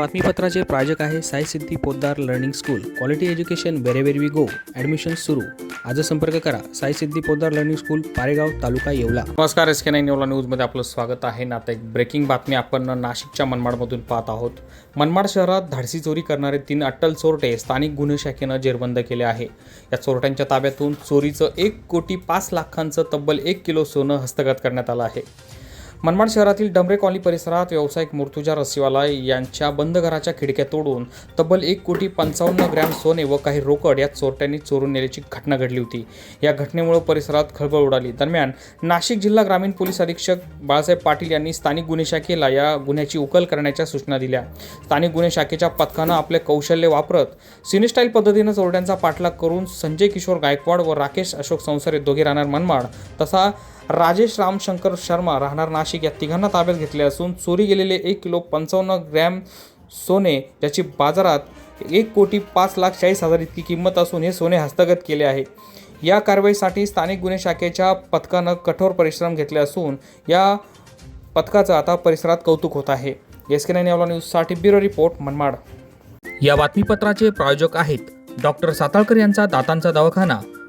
बातमीपत्राचे प्रायोजक आहे Sai Siddhi Poddar learning school. Quality education wherever we go admission सुरू. आज संपर्क करा. Sai Siddhi Poddar learning school Paregaon taluka Yeola. नमस्कार एस के नाईन न्यूला न्यूजमध्ये आपलं स्वागत आहे. ना आता एक ब्रेकिंग बातमी आपण नाशिकच्या मनमाडमधून पाहत आहोत. मनमाड शहरात धाडसी चोरी करणारे तीन अट्टल चोरटे स्थानिक गुन्हे शाखेनं जेरबंद केले आहे. या चोरट्यांच्या ताब्यातून चोरीचं एक कोटी पाच लाखांचं तब्बल एक किलो सोनं हस्तगत करण्यात आलं आहे. मनमाड शहरातील डमरे कॉलनी परिसरात व्यावसायिक मूर्तुजा रसिवाला यांच्या बंद घराच्या खिडक्या तोडून तब्बल एक कोटी पंचावन्न ग्रॅम सोने व काही रोकड या चोरट्यांनी चोरून नेल्याची घटना घडली होती. या घटनेमुळे परिसरात खळबळ उडाली. दरम्यान नाशिक जिल्हा ग्रामीण पोलीस अधीक्षक बाळासाहेब पाटील यांनी स्थानिक गुन्हे शाखेला या गुन्ह्याची उकल करण्याच्या सूचना दिल्या. स्थानिक गुन्हे शाखेच्या पथकानं आपले कौशल्य वापरत सिनेस्टाईल पद्धतीनं चोरट्यांचा पाठलाग करून संजय किशोर गायकवाड व राकेश अशोक संसारे दोघे राहणार मनमाड तसा राजेश रामशंकर शर्मा राहणार नाशिक. या तिघांना ताब्यात घेतले असून चोरी गेलेले एक किलो पंचावन्न ग्रॅम सोने ज्याची बाजारात एक कोटी पाच लाख चाळीस हजार इतकी किंमत असून हे सोने हस्तगत केले आहे. या कारवाईसाठी स्थानिक गुन्हे शाखेच्या पथकानं कठोर परिश्रम घेतले असून या पथकाचं आता परिसरात कौतुक होत आहे. एस के नाईन यावला न्यूजसाठी ब्युरो रिपोर्ट मनमाड. या बातमीपत्राचे प्रायोजक आहेत डॉक्टर साताळकर यांचा दातांचा दवाखाना